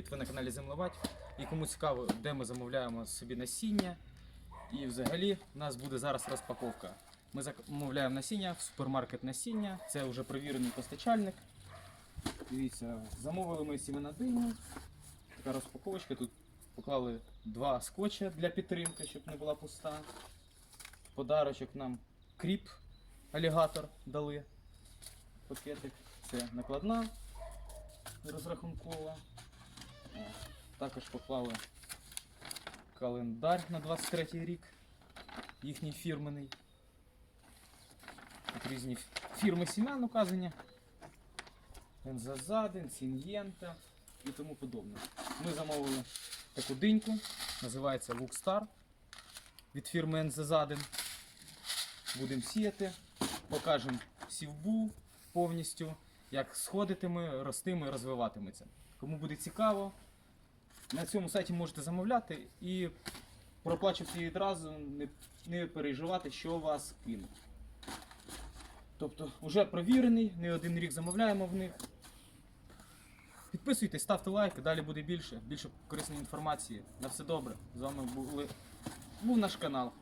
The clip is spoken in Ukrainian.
привіт! Ви на каналі Землевать. І кому цікаво, де ми замовляємо собі насіння. І взагалі у нас буде зараз розпаковка. Ми замовляємо насіння в супермаркет насіння. Це вже перевірений постачальник. Дивіться, замовили ми сімена дині. Така розпаковочка. Тут поклали два скотча для підтримки, щоб не була пуста. Подарочок нам кріп алігатор дали. Пакетик. Це накладна розрахункова. Також поклали календар на 23 рік. Їхній фірменний. Тут різні фірми сім'ян указані. Ензазадин, Сін'єнта і тому подобне. Ми замовили таку диньку, називається Лукстар від фірми Ензазадин. Будемо сіяти, покажемо сівбу повністю, як сходитиме, ростиме, і розвиватиметься. Кому буде цікаво, на цьому сайті можете замовляти і проплачувати відразу, не, не переживати, що вас кинуть. Тобто, вже провірений, не один рік замовляємо в них. Підписуйтесь, ставте лайки, далі буде більше, більше корисної інформації. На все добре. З вами були, був наш канал.